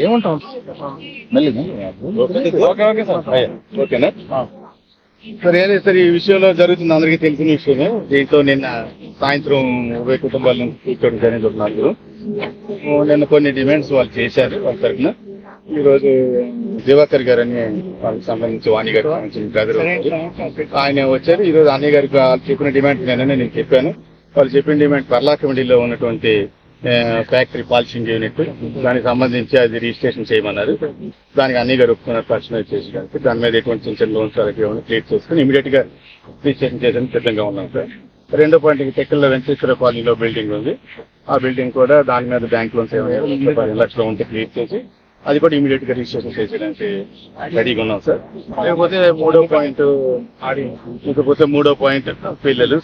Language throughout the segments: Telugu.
ఏముంటాం ఓకే ఓకే సార్. ఓకేనా? సరే సార్ ఈ విషయంలో జరుగుతుంది. అందరికీ తెలిసిన విషయమే. దీంతో నిన్న సాయంత్రం ఉభయ కుటుంబాల నుంచి కూర్చోవడం జరిగింది ఒక నలుగురు నిన్న కొన్ని డిమాండ్స్ వాళ్ళు చేశారు వాళ్ళ తరఫున. ఈ రోజు దివాకర్ గారు అని వాళ్ళకి సంబంధించి వాణి గారికి సంబంధించిన బ్రదర్ ఆయన వచ్చారు. ఈ రోజు అన్నయ్య గారికి వాళ్ళు చెప్పిన డిమాండ్ నేను నేను చెప్పాను. వాళ్ళు చెప్పిన డిమాండ్ పర్లాకమిడిలో ఉన్నటువంటి ఆ, ఫ్యాక్టరీ పాలిషింగ్ యూనిట్ దానికి సంబంధించి అది రిజిస్ట్రేషన్ చేయమన్నారు. దానికి అన్ని గారు ఒప్పుకున్నారు పర్సనల్ చేసేదానికి దాని మీద ఎటువంటి చిన్న చిన్న లోన్స్ అలాగే క్లియర్ చేసుకుని ఇమీడియట్గా రిజిస్ట్రేషన్ చేయడానికి సిద్ధంగా ఉన్నాం సార్ రెండో పాయింట్ టెక్కల్లో వెంకటేశ్వర కాలనీలో బిల్డింగ్ ఉంది. ఆ బిల్డింగ్ కూడా దాని మీద బ్యాంక్ లోన్స్ ఏమైనా పదిహేను లక్షలు ఉంటే క్లియర్ చేసి అది కూడా ఇమీడియట్గా రిజిస్ట్రేషన్ చేసేయడానికి రెడీగా ఉన్నాం సార్ లేకపోతే మూడో పాయింట్ ఇకపోతే మూడో పాయింట్ పిల్లలు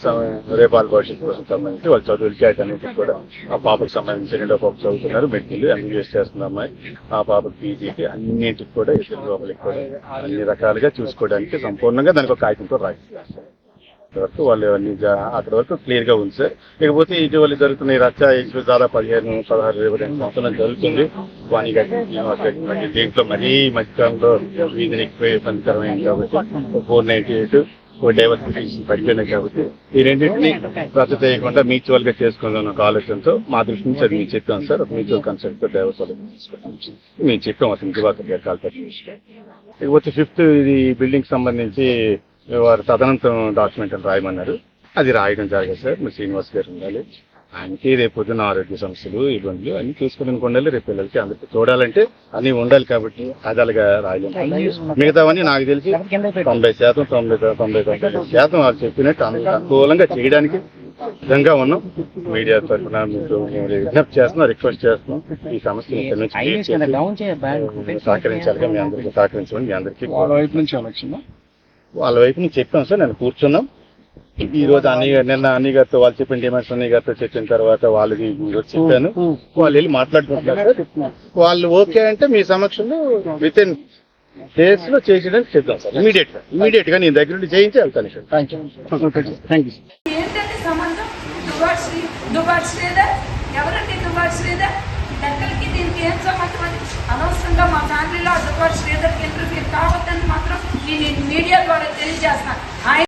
రేపాల భవిష్యత్తు కోసం సంబంధించి వాళ్ళ చదువులకి అన్నింటికి కూడా ఆ పాపకు సంబంధించి రెండో పాప చదువుతున్నారు మెడికల్ ఎంబీబీఎస్ చేస్తున్న అమ్మాయి. ఆ పాపకి పీజీకి అన్నింటికి కూడా ఇద్దరు లోపలికి కూడా అన్ని రకాలుగా చూసుకోవడానికి సంపూర్ణంగా దానికి ఒక కాగితంతో రాయి వరకు వాళ్ళు అన్ని అక్కడ వరకు క్లియర్గా ఉంది సార్. లేకపోతే ఇటీవల జరుగుతున్న ఈ రచ్చ ఇష్యూ దాదాపు పదిహేను పదహారు ఇరవై రెండు సంవత్సరాలు జరుగుతుంది. వాణి గారి దీంట్లో మరీ మధ్యకాలంలో వీధిని ఎక్కువ ఇబ్బందికరమైంది కాబట్టి four ninety eight O diversification పడిపోయినాయి కాబట్టి ఈ రెండింటిని రద్దు చేయకుండా మ్యూచువల్గా చేసుకుందాం ఒక ఆలోచనతో మా దృష్టి నుంచి అది మేము చెప్పాం సార్. ఒక మ్యూచువల్ కన్సెప్ట్తో డైవర్స్ మేము చెప్పాం అతను దివాకర్ గారి కాల్పట్టి ఇకపోతే ఫిఫ్త్ ఇది బిల్డింగ్ సంబంధించి వారు తదనంతరం డాక్యుమెంట్ అని రాయమన్నారు. అది రాయడం జరిగింది సార్. మీ శ్రీనివాస్ గారు ఉండాలి. ఆయనకి రేపు పొద్దున్న ఆరోగ్య సమస్యలు ఇబ్బందులు అన్ని చూసుకుని ఉండాలి రేపు పిల్లలకి అందరికి చూడాలంటే అన్ని ఉండాలి కాబట్టి అది అలాగా రాయలేము మిగతావన్నీ నాకు తెలిసి తొంభై శాతం తొంభై తొంభై తొంభై శాతం వాళ్ళు చెప్పినట్టు అనుకూలంగా చేయడానికి సిద్ధంగా ఉన్నాం. మీడియా తరఫున మీకు విజ్ఞప్తి చేస్తున్నాం రిక్వెస్ట్ చేస్తున్నాం. ఈ బ్యాగ్ సహకరించాలిగా మీ అందరికీ సహకరించమని మీ అందరికీ వాళ్ళ వైపు నుంచి చెప్పాం సార్ నేను కూర్చున్నాం. ఈ రోజు అన్నయ్య గారు నిన్న అన్నయ్య గారితో వాళ్ళు చెప్పిన డిమాండ్స్ అన్నయ్య గారితో చెప్పిన తర్వాత వాళ్ళకి ఈ రోజు చెప్పాను. వాళ్ళు వెళ్ళి మాట్లాడుకుంటున్నారు సార్. వాళ్ళు ఓకే అంటే మీ సమక్షంలో విత్ ఇన్ డేస్లో చేసేయడానికి సిద్ధం సార్. ఇమీడియట్గా. ఇమీడియట్గా నేను దగ్గర నుండి చేయించి వెళ్తాను sir thank you thank you ఎవరండి దుబాట్ శ్రీధర్? లెక్కలకి దీనికి ఏం సంబంధం అని అనవసరంగా మా ఫ్యామిలీలో ఆ దుబాట్ శ్రీధర్కి ఇంటర్వ్యూ కావద్దని మాత్రం నేను మీడియా ద్వారా తెలియజేస్తాను ఆయన